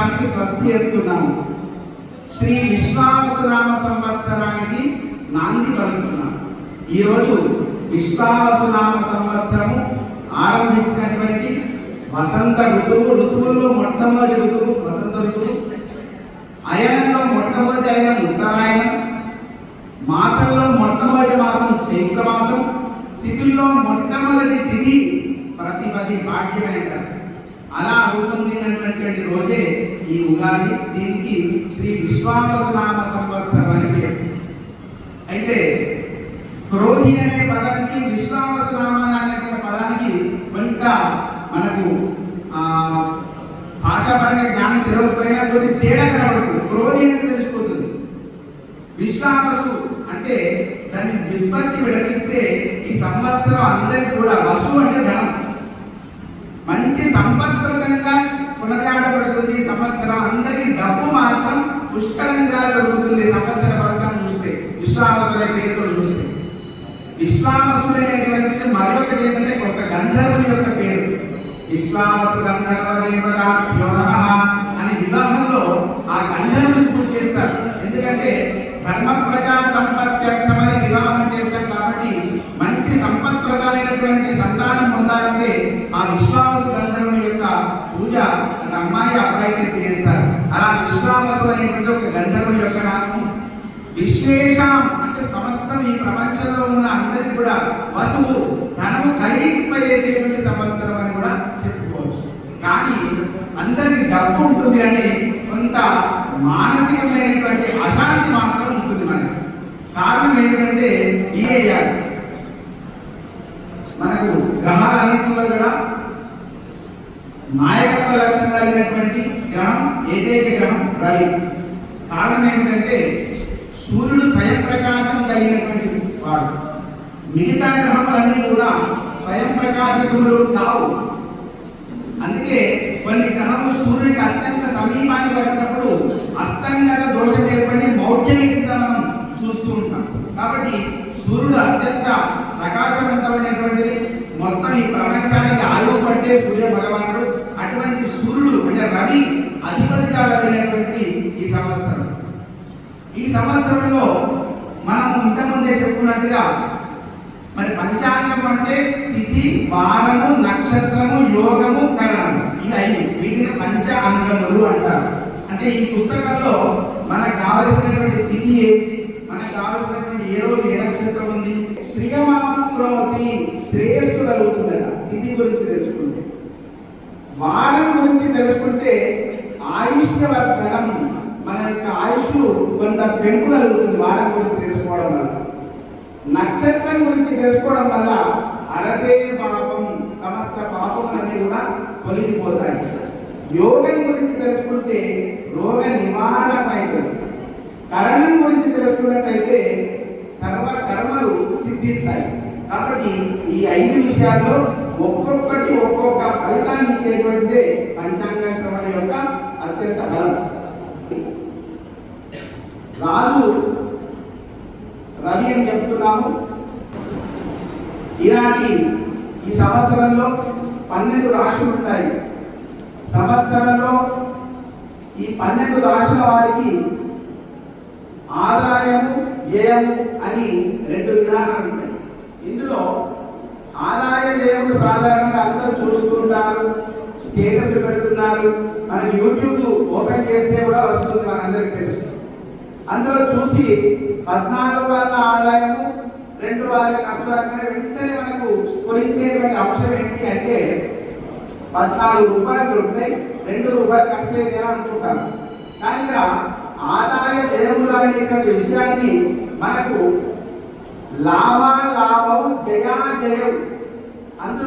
సంవత్సరానికి స్వస్తి ఎత్తున్నాము శ్రీ విశ్వావసునామ సంవత్సరానికి నాంది పలుకుతున్నాం ఈరోజు విశ్వావసునామ సంవత్సరము ఆరంభించినటువంటి వసంత ఋతువు ఋతువుల్లో మొట్టమొదటి ఋతువు వసంత ఋతువు. అయనంలో మొట్టమొదటి అయనం ఉత్తరాయణం. మాసంలో మొట్టమొదటి మాసం చైత్ర మాసం తిథుల్లో మొట్టమొదటి తిథి ప్రతిపది భాగ్యం అలా రూపొందినటువంటి రోజే ఈ ఉగాది దీనికి శ్రీ విశ్వామస్నామ సంవత్సరం అని పేరు అయితే క్రోధి అనే పదానికి విశ్వావసునామ అనేటువంటి పదానికి కొంత మనకు ఆ భాషాపరంగా జ్ఞానం తెలియకపోయినా కొద్ది తేడా కనబడుతుంది క్రోధి అని తెలుసుకుంటుంది విశ్వామసు అంటే దాన్ని విపత్తి విడదీస్తే ఈ సంవత్సరం అందరికి కూడా వసు అంటే ధనం మంచి సంపత్ప్రదంగా కొనసాగబడుతుంది సంవత్సరం అందరికి డబ్బు మాత్రం పుష్కలంగా దొరుకుతుంది సంవత్సర పథకం చూస్తే విశ్వామసుల పేరుతో చూస్తే. విశ్వావసుడు మరొకటి ఏంటంటే ఒక గంధర్వుని యొక్క పేరు. విశ్వామసు గంధర్వ దేవతాభ్యో అని వివాహంలో ఆ గంధర్వుని పూజ చేస్తారు. ఎందుకంటే ధర్మ ప్రజా సంపత్యర్థమని వివాహం చేస్తారు కాబట్టి మంచి సంపత్ప్రదమైనటువంటి సంతానం పొందాలంటే ఆ విశ్వామ గంధర్వుని యొక్క పూజ అంటే అమ్మాయి అబ్బాయి చేతి చేస్తారు అలా విశ్వావసు అనేటువంటి ఒక గంధర్వుని యొక్క నామం విశ్వేషం అంటే సమస్తం ఈ ప్రపంచంలో ఉన్న అందరికి కూడా వసువు ధనము కలిగింపజేసేటువంటి సంవత్సరం అని కూడా చెప్పుకోవచ్చు. కానీ అందరికి డబ్బు ఉంటుంది అని కొంత మానసికమైనటువంటి అశాంతి మాత్రం ఉంటుంది మనకి. కారణం ఏంటంటే ఇదే మనకు గ్రహాలన్నింటిలో కూడా నాయకత్వ లక్షణం కలిగినటువంటి గ్రహం ఏదైతే గ్రహం రవి. కారణం ఏంటంటే సూర్యుడు స్వయం ప్రకాశం కలిగినటువంటి వాడు. మిగతా గ్రహములన్నీ కూడా స్వయం ప్రకాశములు కావు. అందుకే కొన్ని గ్రహములు సూర్యుడికి అత్యంత సమీపానికి వచ్చినప్పుడు అస్తంగత దోషం ఏర్పడి మౌఢ్యం కింద మనం చూస్తూ ఉంటాం. కాబట్టి సూర్యుడు అత్యంత ప్రకాశవంతమైనటువంటిది మొత్తం ఈ ప్రపంచానికి ఆయువు పట్టే సూర్య భగవానుడు అటువంటి సూర్యుడు అంటే రవి అధిపతిగా కలిగినటువంటి ఈ సంవత్సరం. ఈ సంవత్సరంలో మనం ఇంతకుముందే చెప్పుకున్నట్టుగా మరి పంచాంగం అంటే తిథి వారము నక్షత్రము యోగము కరణము ఇవి ఐదు వీటిని పంచ అంగములు అంటారు. అంటే ఈ పుస్తకంలో మనకు కావలసినటువంటి తిథి ఏంటి? మనకు కావలసినటువంటి ఏ రోజు ఏ నక్షత్రం ఉంది? శ్రీయమాప్రోతి శ్రేయస్సు కలుగుతుందట. తిథి గురించి తెలుసుకుంటే. వారం గురించి తెలుసుకుంటే ఆయుష్యవర్ధనం మన యొక్క ఆయుష్ కొంత పెంపు కలుగుతుంది వారం గురించి తెలుసుకోవడం వల్ల. నక్షత్రం గురించి తెలుసుకోవడం వల్ల అరదే పాపం సమస్త పాపములన్నీ కూడా తొలగిపోతాయి. యోగం గురించి తెలుసుకుంటే రోగ నివారణ అవుతుంది కరణం గురించి తెలుసుకున్నట్టయితే సర్వ కర్మలు సిద్ధిస్తాయి. కాబట్టి ఈ ఐదు విషయాల్లో ఒక్కొక్కటి ఒక్కొక్క ఫలితాన్ని ఇచ్చేటువంటి పంచాంగ శ్రవణ యొక్క అత్యంత బలం. రాజు రవి అని చెప్తున్నాము. ఇలాంటి ఈ సంవత్సరంలో పన్నెండు రాశులు ఉంటాయి. సంవత్సరంలో ఈ పన్నెండు రాశుల వారికి ఆదాయము వ్యయము అని రెండు విధానాలు ఉంటాయి. ఇందులో ఆదాయ వ్యయము సాధారణంగా అందరూ చూసుకుంటారు స్టేటస్ పెడుతున్నారు. మనకి యూట్యూబ్ ఓపెన్ చేస్తే కూడా వస్తుంది మనందరికీ తెలుసు అందులో చూసి పద్నాలుగు వాళ్ళ ఆదాయము రెండు వాళ్ళ ఖర్చు అనగానే వెంటనే మనకు స్ఫురించేటువంటి అంశం ఏంటి అంటే పద్నాలుగు రూపాయలు ఉంటాయి రెండు రూపాయలు ఖర్చు అయితే అని అనుకుంటారు. కానీ ఇక్కడ ఆదాయ దేవుడు అనేటువంటి విషయాన్ని మనకు లాభ లాభం జయా జయం అందులో